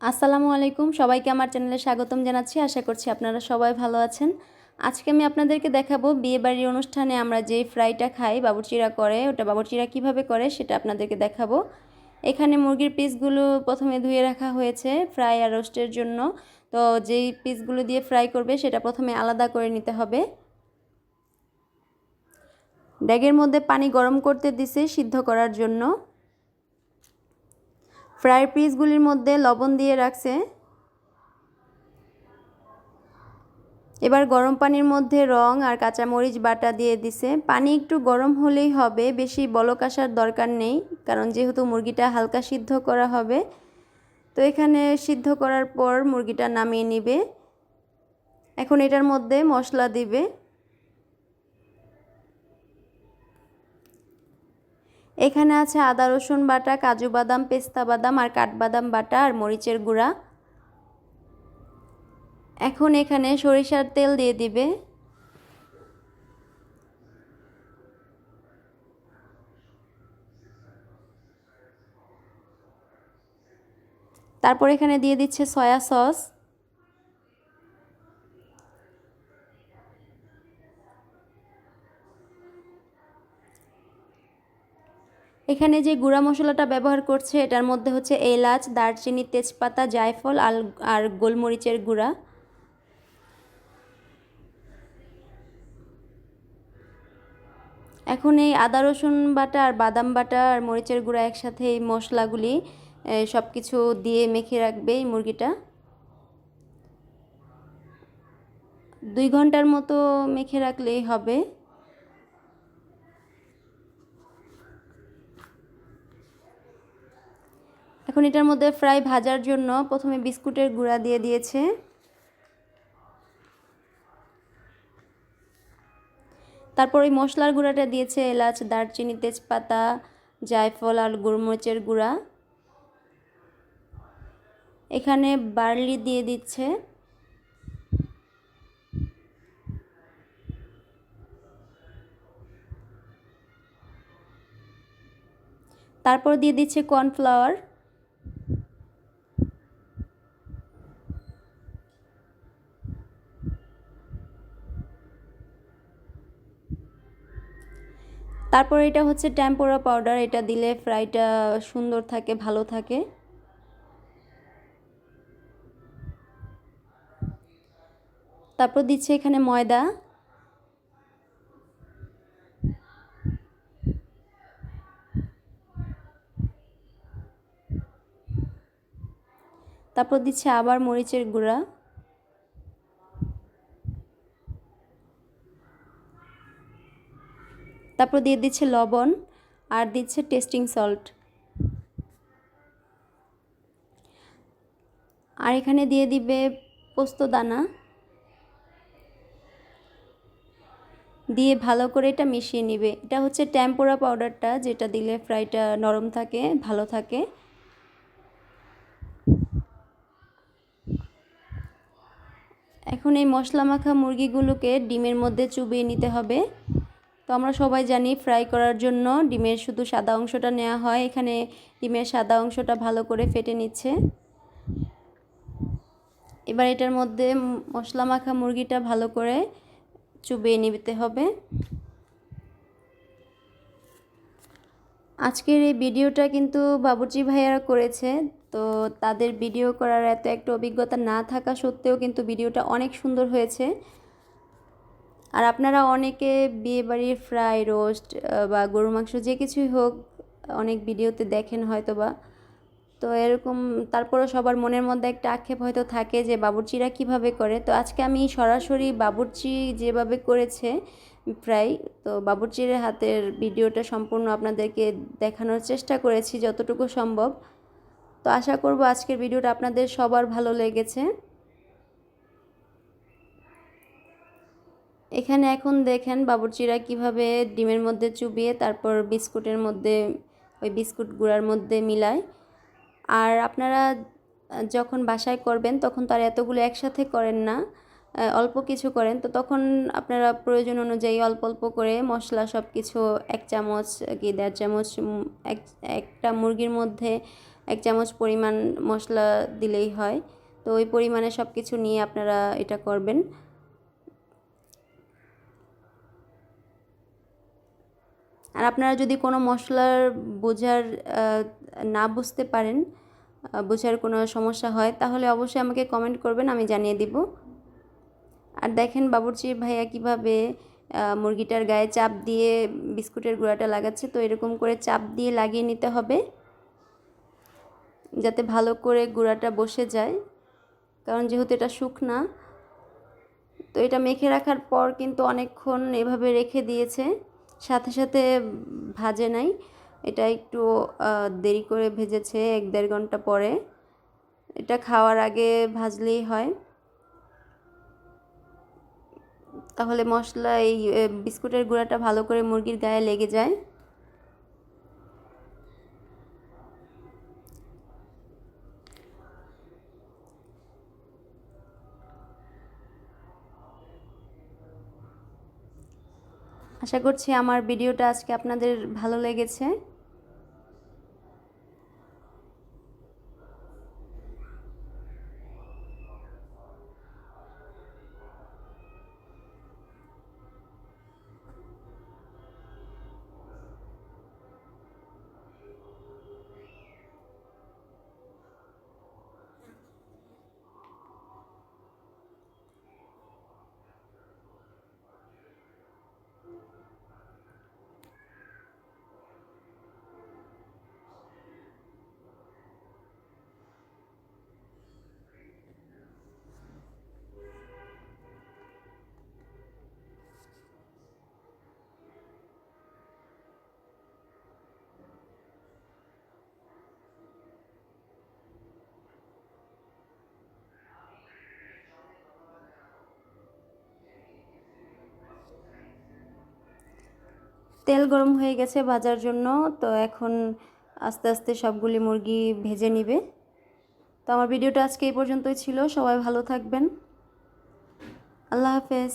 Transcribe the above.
আসসালামু আলাইকুম। সবাইকে আমার চ্যানেলে স্বাগতম জানাচ্ছি। আশা করছি আপনারা সবাই ভালো আছেন। আজকে আমি আপনাদেরকে দেখাবো বিয়েবাড়ির অনুষ্ঠানে আমরা যে ফ্রাইটা খাই, বাবুর্চিরা করে, ওটা বাবুর্চিরা কীভাবে করে সেটা আপনাদেরকে দেখাবো। এখানে মুরগির পিসগুলো প্রথমে ধুয়ে রাখা হয়েছে ফ্রাই আর রোস্টের জন্য। তো যেই পিসগুলো দিয়ে ফ্রাই করবে সেটা প্রথমে আলাদা করে নিতে হবে। ড্যাগের মধ্যে পানি গরম করতে দিছে সিদ্ধ করার জন্য। ফ্রাই পিসগুলির মধ্যে লবণ দিয়ে রাখছে। এবার গরম পানির মধ্যে রং আর কাঁচামরিচ বাটা দিয়ে দিছে। পানি একটু গরম হলেই হবে, বেশি বলক আসার দরকার নেই, কারণ যেহেতু মুরগিটা হালকা সিদ্ধ করা হবে, তো এখানে সিদ্ধ করার পর মুরগিটা নামিয়ে নিবে। এখন এটার মধ্যে মশলা দিবে। এখানে আছে আদা, রসুন বাটা, কাজু বাদাম, পেস্তা বাদাম আর কাঠবাদাম বাটা আর মরিচের গুঁড়া। এখন এখানে সরিষার তেল দিয়ে দিবে। তারপর এখানে দিয়ে দিচ্ছে সয়া সস। এখানে যে গুঁড়া মশলাটা ব্যবহার করছে, এটার মধ্যে হচ্ছে এলাচ, দারচিনি, তেজপাতা, জায়ফল আর আর গোলমরিচের গুঁড়া। এখন এই আদা, রসুন বাটা আর বাদাম বাটা আর মরিচের গুঁড়া একসাথে এই মশলাগুলি সব কিছু দিয়ে মেখে রাখবে এই মুরগিটা। দুই ঘণ্টার মতো মেখে রাখলেই হবে। এখন এটার মধ্যে ফ্রাই ভাজার জন্য প্রথমে বিস্কুটের গুঁড়া দিয়ে দিয়েছে। তারপর ওই মশলার গুঁড়াটা দিয়েছে এলাচ, দারচিনি, তেজপাতা, জায়ফল আর গোলমরিচের গুঁড়া। এখানে বার্লি দিয়ে দিচ্ছে। তারপর দিয়ে দিচ্ছে কর্নফ্লাওয়ার। তারপর এটা হচ্ছে ট্যাম্পোরা পাউডার এটা দিলে ফ্রাইটা সুন্দর থাকে, ভালো থাকে। তারপর দিচ্ছে এখানে ময়দা। তারপর দিচ্ছে আবার মরিচের গুঁড়া। তারপর দিয়ে দিচ্ছে লবণ আর দিচ্ছে টেস্টিং সল্ট। আর এখানে দিয়ে দিবে পোস্ত দানা। দিয়ে ভালো করে এটা মিশিয়ে নিবে। এটা হচ্ছে ট্যাম্পোরা পাউডারটা যেটা দিলে ফ্রাইটা নরম থাকে, ভালো থাকে। এখন এই মশলা মাখা মুরগিগুলোকে ডিমের মধ্যে চুবিয়ে নিতে হবে। তো আমরা সবাই জানি ফ্রাই করার জন্য ডিমের শুধু সাদা অংশটা নেওয়া হয়। এখানে ডিমের সাদা অংশটা ভালো করে ফেটে নিচ্ছে। এবার এটার মধ্যে মশলা মাখা মুরগিটা ভালো করে চুবিয়ে নিতে হবে। আজকের এই ভিডিওটা কিন্তু বাবুর্চি ভাইয়ারা করেছে, তো তাদের ভিডিও করার এত একটা অভিজ্ঞতা না থাকা সত্ত্বেও কিন্তু ভিডিওটা অনেক সুন্দর হয়েছে। আর আপনারা অনেকে বিয়েবাড়ির ফ্রাই রোস্ট বা গরু মাংস যে কিছুই হোক, অনেক ভিডিওতে দেখেন হয়তো বা তো এরকম তারপরে সবার মনের মধ্যে একটা আক্ষেপ হয়তো থাকে যে বাবুর্চিরা কীভাবে করে। তো আজকে আমি সরাসরি বাবুর্চি যেভাবে করেছে ফ্রাই, তো বাবুর্চির হাতের ভিডিওটা সম্পূর্ণ আপনাদেরকে দেখানোর চেষ্টা করেছি যতটুকু সম্ভব। তো আশা করব আজকের ভিডিওটা আপনাদের সবার ভালো লেগেছে। এখানে এখন দেখেন বাবুর্চিরা কীভাবে ডিমের মধ্যে চুবিয়ে তারপর বিস্কুটের মধ্যে, ওই বিস্কুট গুঁড়ার মধ্যে মিলায়। আর আপনারা যখন বাসায় করবেন তখন তার এতগুলো একসাথে করেন না অল্প কিছু করেন। তো তখন আপনারা প্রয়োজন অনুযায়ী অল্প অল্প করে মশলা সব কিছু এক চামচ কি দেড় চামচ এক, একটা মুরগির মধ্যে এক চামচ পরিমাণ মশলা দিলেই হয়। তো ওই পরিমাণে সব কিছু নিয়ে আপনারা এটা করবেন। আর আপনারা যদি কোনো মশলার বোঝার না বুঝতে পারেন বোঝার কোনো সমস্যা হয়, তাহলে অবশ্যই আমাকে কমেন্ট করবেন, আমি জানিয়ে দিব। আর দেখেন বাবুর্চি ভাইয়া কীভাবে মুরগিটার গায়ে চাপ দিয়ে বিস্কুটের গুঁড়াটা লাগাচ্ছে, তো এরকম করে চাপ দিয়ে লাগিয়ে নিতে হবে, যাতে ভালো করে গুঁড়াটা বসে যায়। কারণ যেহেতু এটা শুকনা, তো এটা মেখে রাখার পর কিন্তু অনেকক্ষণ এভাবে রেখে দিয়েছে। সাথে সাথে ভাজে নাই। এটা একটু দেরি করে ভেজেছে এক দেড় ঘণ্টা পরে। এটা খাওয়ার আগে ভাজলেই হয়। তাহলে মশলা এই বিস্কুটের গুঁড়াটা ভালো করে মুরগির গায়ে লেগে যায়। আশা করছি আমার ভিডিওটা আজকে আপনাদের ভালো লেগেছে। তেল গরম হয়ে গেছে ভাজার জন্য, তো এখন আস্তে আস্তে সবগুলি মুরগি ভেজে নিবে। তো আমার ভিডিওটা আজকে এই পর্যন্তই ছিল, সবাই ভালো থাকবেন। আল্লাহ হাফেজ।